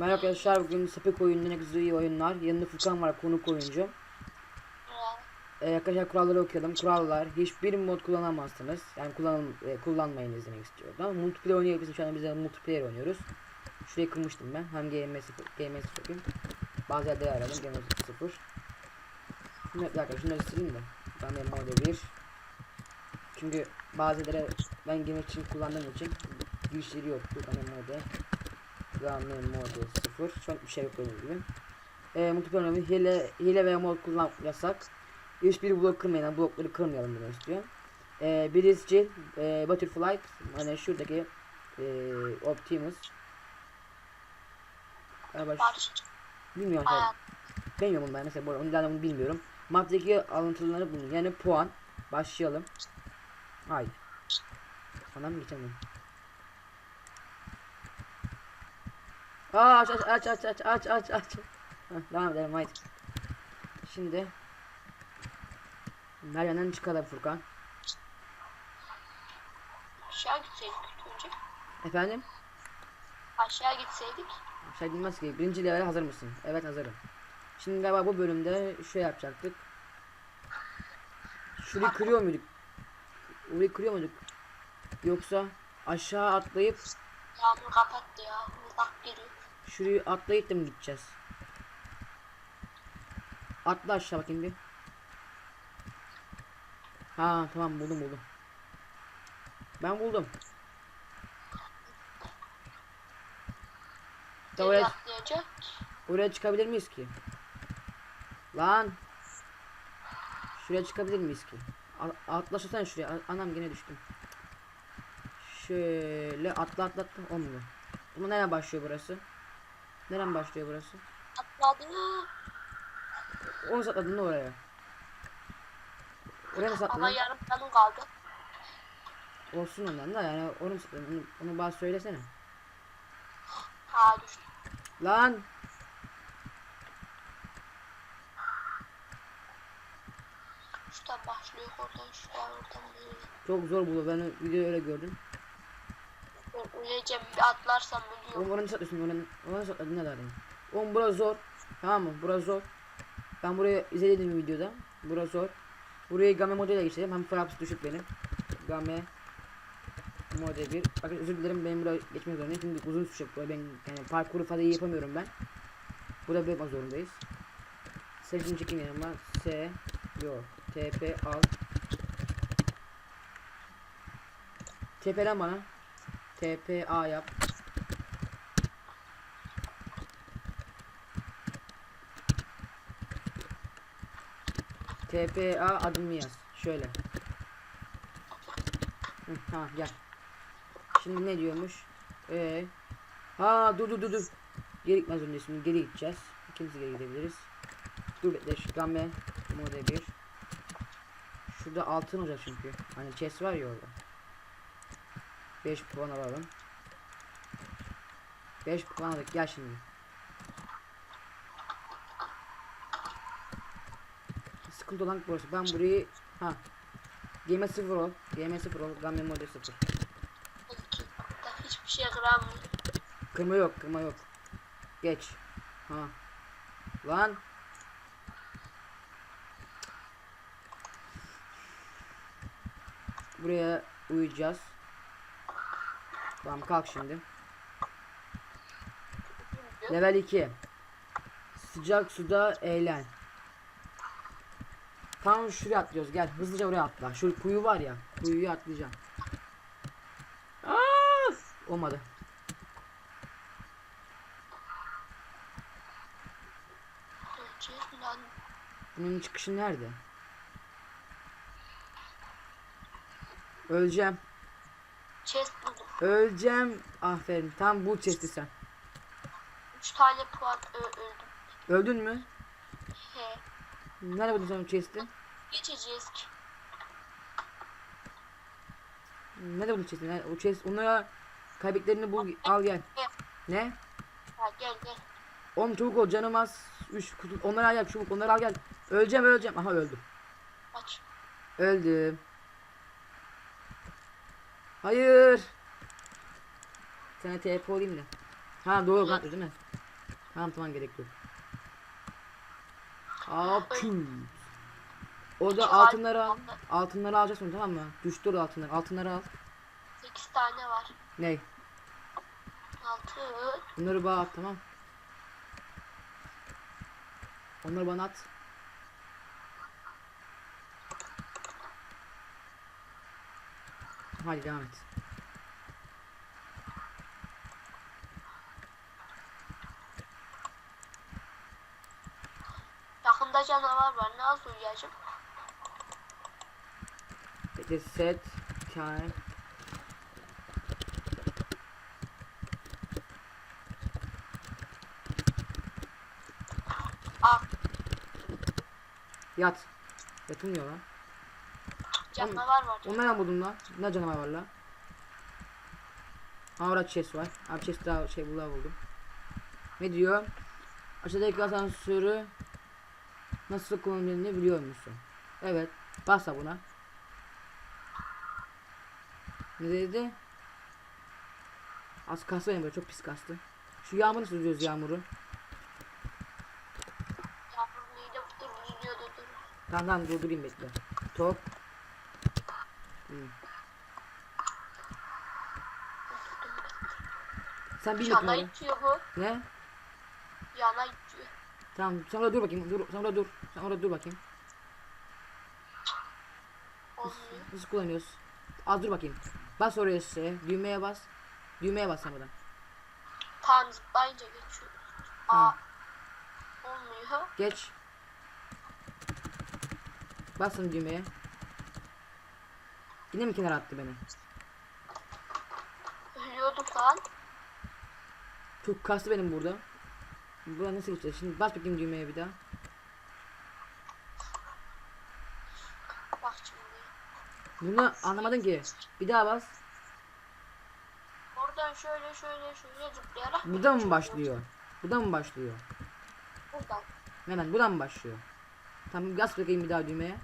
Merhaba arkadaşlar bugün Sepik oyundan güzel iyi oyunlar. Yanında Furkan var konuk oyuncu. Ee, arkadaşlar kuralları okuyalım. Kurallar hiçbir mod kullanamazsınız. Yani kullan e, kullanmayın demek istiyorum. Ama multiplayer oynayabilirsiniz. Şu an biz de multiplayer oynuyoruz. Şurayı kırmıştım ben. Hem GMS GMS sokayım. Bazı yerleri aradım. GMS 0. Şimdi bir dakika şunları sileyim de. Ben benim model 1. Çünkü bazı yerlere ben girmek için kullandığım için girişleri yoktu. Ben model Game mode 0. Şu an bir şey gördüğünüz gibi. E, multiplayer hile, hile veya mod kullan yasak. Hiçbir blok kırmayın. Yani blokları kırmayalım bunu istiyor. E, birisi e, Butterfly hani şuradaki e, Optimus. Galiba Barış. bilmiyorum. Şey, bilmiyorum bunu ben mesela bu onu bunu bilmiyorum. Map'taki alıntıları bunu yani puan. Başlayalım. Haydi. Anam geçemiyorum. Aa, aç aç aç aç aç aç aç aç. Heh, devam edelim haydi. Şimdi Meryem'den çıkalım Furkan. Aşağı ilk önce. Efendim? Aşağı gitseydik. Şey bilmez ki birinci level hazır mısın? Evet hazırım. Şimdi galiba bu bölümde şey yapacaktık. Şurayı kırıyor muyduk? Orayı kırıyor muyduk? Yoksa aşağı atlayıp Yağmur kapattı ya. Bak geliyor. Şurayı atlayıp da mı gideceğiz? Atla aşağı bakayım bir. Ha tamam buldum buldum. Ben buldum. Da Nereye oraya, oraya çıkabilir miyiz ki? Lan. Şuraya çıkabilir miyiz ki? A- Atlasana şuraya. Anam gene düştüm. Şöyle atla atla atla. Olmuyor. Ama nereden başlıyor burası? Nereden başlıyor burası? Atladı. Onu atladın da oraya. Oraya nasıl Ama atladın? yarım canım kaldı. Olsun ondan da yani onu nasıl atladın? Onu, onu bana söylesene. Ha düştü. Lan. Şuradan başlıyor oradan şuradan oradan. Çok zor bu. Ben videoyu öyle gördüm. Öleceğim bir atlarsam ölüyorum. Oğlum oranı nasıl atlıyorsun? Oranı, oranı derdin? Oğlum burası zor. Tamam mı? Burası zor. Ben burayı izledim videoda. Burası zor. Burayı game modele geçelim. Hem fraps düşük benim. Game mode 1. Bakın özür dilerim benim buraya geçmek zorundayım. Çünkü uzun sürecek bu. Ben yani parkuru fazla iyi yapamıyorum ben. Burada böyle yapmak zorundayız. Seçim çekim yanıma. S Yo. TP al. TP'len bana. TPA yap. TPA adımı yaz. Şöyle. Tamam gel. Şimdi ne diyormuş? Ee, ha dur dur dur dur. Geri gitmez önce şimdi geri gideceğiz. İkimiz geri gidebiliriz. Dur bekle şu game mode 1. Şurada altın olacak çünkü. Hani chest var ya orada. 5 puan alalım. 5 puan aldık gel şimdi. Sıkıntı olan burası. Ben burayı ha. Game 0 ol. Game 0 ol. Game mode 0. Peki. Da hiçbir şey kıramıyor. Kırma yok, kırma yok. Geç. Ha. Lan. Buraya uyuyacağız. Tamam kalk şimdi. Level 2. Sıcak suda eğlen. Tam şuraya atlıyoruz. Gel hızlıca oraya atla. Şu kuyu var ya. Kuyuyu atlayacağım. Aa! Olmadı. Bunun çıkışı nerede? Öleceğim. Öleceğim. Aferin. Tam bu chest'i sen. 3 tane puan öldüm. Öldün mü? He. Nerede buldun sen o chest'i? Geçeceğiz ki. Nerede buldun chest'i? Nerede? O chest onlara kaybetlerini bul al gel. Ne? Ha gel gel. Oğlum çabuk ol canım az. Üç kutu. Onları al gel çabuk. Onları al gel. Öleceğim öleceğim. Aha öldüm. Aç. Öldüm. Hayır. Sana TP olayım da. Ha doğru lan değil mi? Tamam tamam gerek yok. Apü. Orada altınları al. Altınları alacaksın tamam mı? Düştü orada altınları. Altınları al. 8 tane var. Ney? 6. Bunları bana at tamam. Onları bana at. Hadi devam et. Yakında canavar var. Nasıl uyuyacağım? Peki set time. Aa Yat. Yatılmıyor lan. canavar var. Onu nereden buldun lan? Ne canavar var lan? Ha orada chest var. Abi chest daha şey buldum. Ne diyor? Aşağıdaki asansörü nasıl kullanıldığını biliyor musun? Evet. Basa buna. Ne dedi? Az benim böyle çok pis kastı. Şu yağmuru tutuyoruz yağmuru? Tamam tamam durdurayım bekle. Top. Hmm. Sen bilmiyorsun Yana itiyor bu. Ne? Yana itiyor. Tamam sen orada dur bakayım. Dur, sen orada dur. Sen orada dur bakayım. Nasıl kullanıyoruz? Az dur bakayım. Bas oraya şeye. Düğmeye bas. Düğmeye bas sen buradan. Tamam zıplayınca geçiyor. Aa. Olmuyor. Geç. Basın düğmeye. Yine mi kenara attı beni? Ölüyorduk lan. Çok kastı benim burada. Buradan nasıl geçeceğiz? Şimdi bas bakayım düğmeye bir daha. Bak şimdi. Bunu anlamadın ki. Bir daha bas. Oradan şöyle şöyle şöyle zıplayarak. Buradan mı başlıyor? Buradan mı başlıyor? Buradan. Hemen buradan mı başlıyor? Tamam bas bakayım bir daha düğmeye.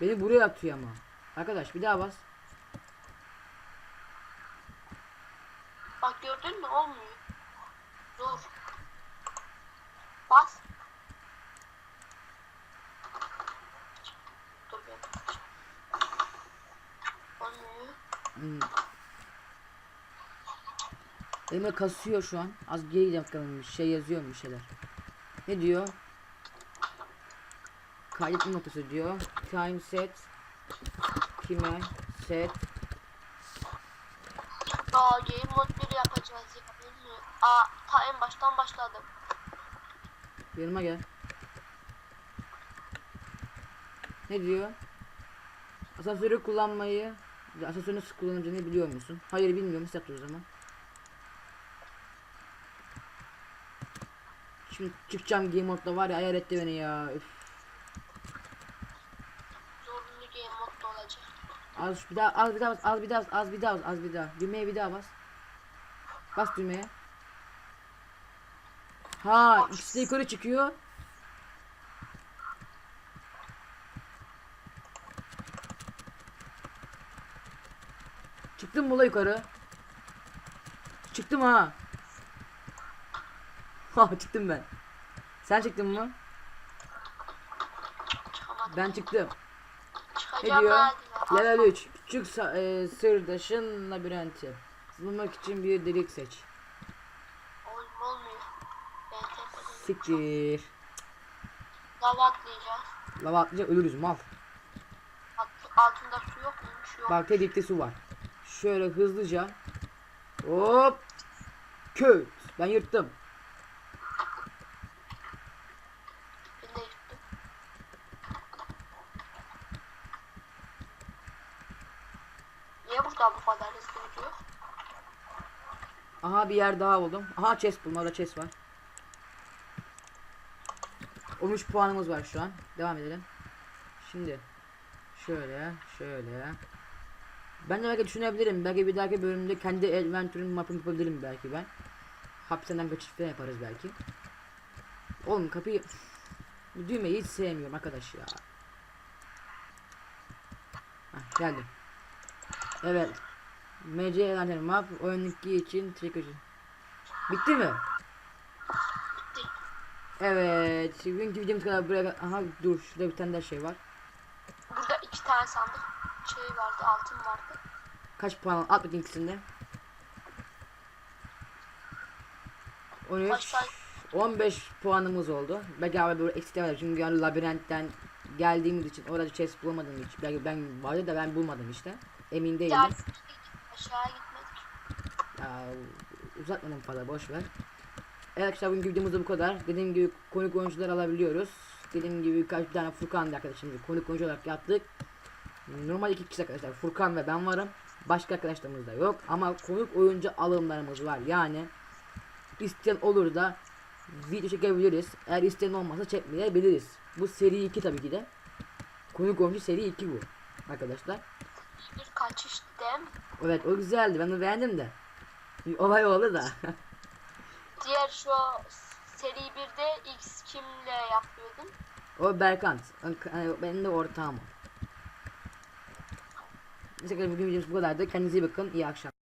Beni buraya atıyor ama. Arkadaş bir daha bas. Bak gördün mü? Olmuyor. Dur. Bas. Dur ben. Olmuyor. Hmm. Elime kasıyor şu an. Az geri bakalım şey yazıyor mu şeyler. Ne diyor? Kaydetme noktası diyor. Time set. Kime set. Aa game mod 1 yapacağız ya. Bilmiyorum. Aa ta en baştan başladım. Yanıma gel. Ne diyor? Asansörü kullanmayı asansörü nasıl kullanacağını biliyor musun? Hayır bilmiyorum. Nasıl yapacağız o zaman? Şimdi çıkacağım game modda var ya ayar etti beni ya. Üf. Zorunlu game mod da olacak. Az bir daha az bir daha bas, az bir daha bas, az bir daha bas, az bir daha. Düğmeye bir daha bas. Bas düğmeye. Ha ikisi de yukarı çıkıyor. Çıktım mı la yukarı? Çıktım ha. Ha çıktım ben. Sen çıktın mı? Çıkamadım. Ben çıktım. Çıkacağım diyor? hadi. Level 3. Küçük e, sırdaşın labirenti. Sızılmak için bir delik seç. Ol- olmuyor. Siktir. Lava atlayacağız. Lava atlayacak ölürüz mal. Alt, altında su yok muymuş? Yok. Bak delikte su var. Şöyle hızlıca. Hop. Köt. Ben yırttım. Ben de yıktım. Burada bu kadar hızlı? Aha bir yer daha buldum. Aha chest buldum. Orada chest var. 13 puanımız var şu an. Devam edelim. Şimdi şöyle şöyle. Ben de belki düşünebilirim. Belki bir dahaki bölümde kendi adventure'ın mapını yapabilirim belki ben. Hapishaneden kaçış falan yaparız belki. Oğlum kapıyı düğmeyi hiç sevmiyorum arkadaş ya. Heh, geldim. Evet. MC Eğlenceli Map oyun 2 için teşekkür ederim. Bitti mi? Bitti. Evet. Bugünkü videomuz kadar buraya Aha dur şurada bir tane daha şey var. Burada iki tane sandık şey vardı, altın vardı. Kaç puan? At bakayım ikisinde. 13 Kaç tane? 15 puanımız oldu. Belki abi böyle eksik demedim. Çünkü yani labirentten geldiğimiz için orada chest bulamadım hiç. Belki ben vardı da ben bulmadım işte. Emin değilim. Gel aşağıya gitmedik. Ya, uzatmadım fazla boş ver. Evet arkadaşlar bugünkü videomuz da bu kadar. Dediğim gibi konuk oyuncular alabiliyoruz. Dediğim gibi birkaç tane Furkan da arkadaşımızı konuk oyuncu olarak yaptık. Normal iki kişi arkadaşlar. Furkan ve ben varım. Başka arkadaşlarımız da yok. Ama konuk oyuncu alımlarımız var. Yani isteyen olur da video çekebiliriz. Eğer isteyen olmazsa çekmeyebiliriz. Bu seri 2 tabii ki de. Konuk oyuncu seri 2 bu. Arkadaşlar. Bir kaçış değil mi? Evet o güzeldi. Ben de beğendim de. Bir olay oldu da. Diğer şu seri 1'de X kimle yapıyordun? O Berkant. Benim de ortağım. o. Neyse bugün videomuz bu kadardı. Kendinize iyi bakın. İyi akşamlar.